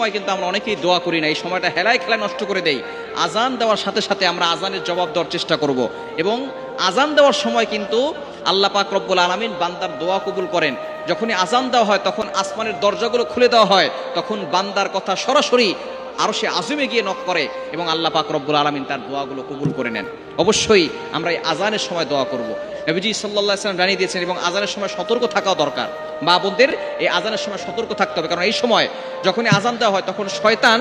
সময় কিন্তু আমরা অনেকেই দোয়া করি না, এই সময়টা হেলায় খেলায় নষ্ট করে দেই। আজান দেওয়ার সাথে সাথে আমরা আজানের জবাব দেওয়ার চেষ্টা করব। এবং আজান দেওয়ার সময় কিন্তু আল্লাহ পাক রব্বুল আলমিন বান্দার দোয়া কবুল করেন। যখনই আজান দেওয়া হয়, তখন আসমানের দরজাগুলো খুলে দেওয়া হয়, তখন বান্দার কথা সরাসরি আরও সে আজমে গিয়ে নখ করে এবং আল্লাহ পাক রব্বুল আলমিন তার দোয়াগুলো কবুল করে নেন। অবশ্যই আমরা এই আজানের সময় দোয়া করব। নবীজি সাল্লাহ সাল্লাম জানিয়ে দিয়েছেন এবং আজানের সময় সতর্ক থাকাও দরকার। মা বোনদের এই আজানের সময় সতর্ক থাকতে হবে। কারণ এই সময় যখনই আজান দেওয়া হয়, তখন শয়তান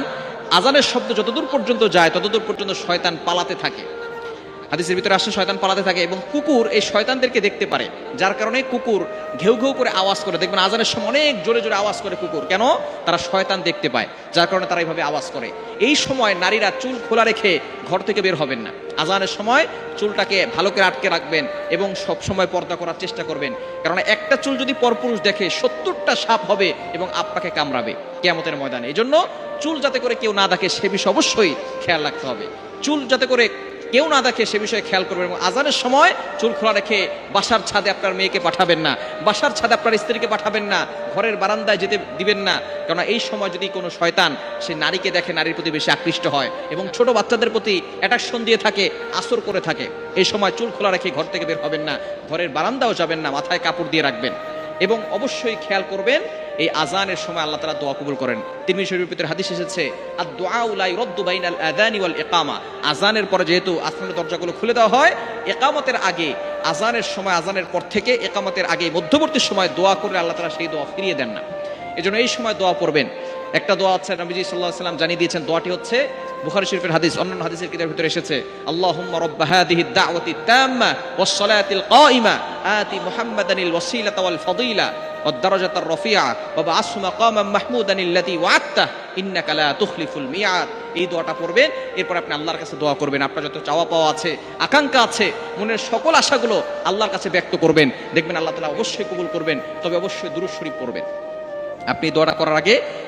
আজানের শব্দ যতদূর পর্যন্ত যায়, ততদূর পর্যন্ত শয়তান পালাতে থাকে। হাদিসের ভিতরে আসে শয়তান পালাতে থাকে এবং কুকুর এই শয়তানদেরকে দেখতে পারে, যার কারণে কুকুর ঘেউ ঘেউ করে আওয়াজ করে। দেখবেন আজানের সময় অনেক জোরে জোরে আওয়াজ করে কুকুর। কেন? তারা শয়তান দেখতে পায়, যার কারণে তারা এইভাবে আওয়াজ করে। এই সময় নারীরা চুল খোলা রেখে ঘর থেকে বের হবেন না। আজানের সময় চুলটাকে ভালো করে আটকে রাখবেন এবং সব সময় পর্দা করার চেষ্টা করবেন। কারণ একটা চুল যদি পরপুরুষ দেখে সত্তরটা সাপ হবে এবং আপনাকে কামড়াবে কেমতের ময়দানে। এই জন্য চুল যাতে করে কেউ না দেখে সে বিষয়ে অবশ্যই খেয়াল রাখতে হবে। চুল যাতে করে কেউ না দেখে সে বিষয়ে খেয়াল করবেন এবং আজানের সময় চুল খোলা রেখে বাসার ছাদে আপনার মেয়েকে পাঠাবেন না। বাসার ছাদে আপনার স্ত্রীকে পাঠাবেন না। ঘরের বারান্দায় যেতে দিবেন না। কারণ এই সময় যদি কোনো শয়তান সে নারীকে দেখে নারীর প্রতি বেশি আকৃষ্ট হয় এবং ছোট বাচ্চাদের প্রতি অ্যাট্রাকশন দিয়ে থাকে, আসর করে থাকে, এই সময় চুল খোলা রেখে ঘর থেকে বের হবেন না। ঘরের বারান্দাও যাবেন না, মাথায় কাপড় দিয়ে রাখবেন। এবং অবশ্যই খেয়াল করবেন, এই আজানের সময় আল্লাহ তালা দোয়া কবুল করেন। তিরমি শরীফের ভিতরে হাদিস এসেছে আর দোয়া উলাই রদ্দু আদানি ওয়াল একামা আজানের পরে যেহেতু আসমানের দরজাগুলো খুলে দেওয়া হয় একামতের আগে আজানের সময় আজানের পর থেকে একামতের আগে, মধ্যবর্তী সময় দোয়া করলে আল্লাহ তালা সেই দোয়া ফিরিয়ে দেন না। এজন্য এই সময় দোয়া পড়বেন। একটা দোয়া আছে, নবীজি সাল্লাহ সাল্লাম জানিয়ে দিয়েছেন, দোয়াটি হচ্ছে বুখারী শরীফের হাদিস অন্যান্য হাদিসের কিতাবের ভিতরে এসেছে আল্লাহুম্মা রাব্বা হাদিহি দাওয়াতি তাম্মা ওয়াস সালাতিল কাইমা আতি মুহাম্মাদানিল ওয়াসিলাতা ওয়াল ফাদিলা والدرجة الرفيعة وبعثه مقاما محمودا الذي وعدته إنك لا تخلف الميعاد এই দোয়াটা পড়বেন এরপর আপনি আল্লাহর কাছে দোয়া করবেন আপনার যত চাওয়া পাওয়া আছে আকাঙ্ক্ষা আছে মনের সকল আশাগুলো আল্লাহর কাছে ব্যক্ত করবেন দেখবেন আল্লাহ তালা অবশ্যই কবুল করবেন তবে অবশ্যই দুরুদ শরীফ পড়বেন আপনি এই দোয়াটা করার আগে আল- নবী-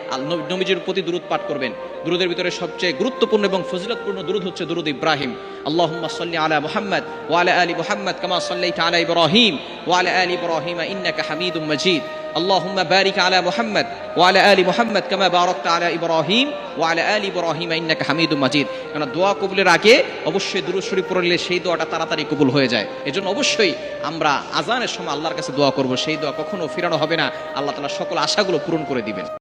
নবীজির প্রতি দুরুদ পাঠ করবেন দুরুদের ভিতরে সবচেয়ে গুরুত্বপূর্ণ এবং ফজিলতপূর্ণ দুরুদ হচ্ছে দুরুদ ইব্রাহিম আল্লাহুম্মা সাল্লি আলা মুহাম্মদ ওয়া আলা আলি মুহাম্মদ কামা সাল্লাইতা আলা ইব্রাহিম ওয়া আলা আলি ইব্রাহিম ইন্নাকা হামিদুম মাজিদ اللهم بارك على محمد وعلى ال محمد كما باركت على ابراهيم وعلى ال ابراهيم انك حميد مجيد কারণ দোয়া কবুলের আগে অবশ্যই দুরূদ শরীফ পড়লে সেই দোয়াটা তাড়াতাড়ি কবুল হয়ে যায় এজন্য অবশ্যই আমরা আজানের সময় আল্লাহর কাছে দোয়া করব সেই দোয়া কখনো ফিরানো হবে না আল্লাহ তাআলা সকল আশাগুলো পূরণ করে দিবেন